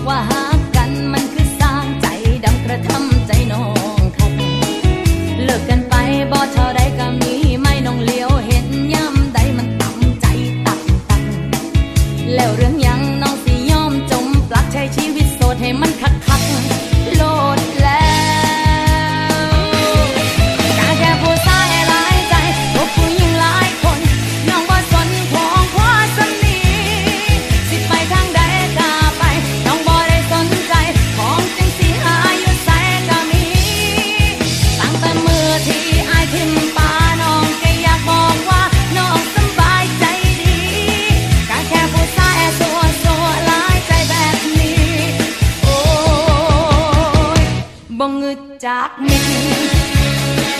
อกว่าหากกันมันคือสร้างใจดำกระทำใจน้องคันเลิกกันไปบอชอะาไรก็มีไม่น้องเลี้ยวเห็นย่ำใดมันต่ำใจตักตักแล้วเรื่องยังน้องสิยอมจมปลักใช้ชีวิตโสดให้มันคักคักโลด บ่งึดจากมินมือที่เขาทิม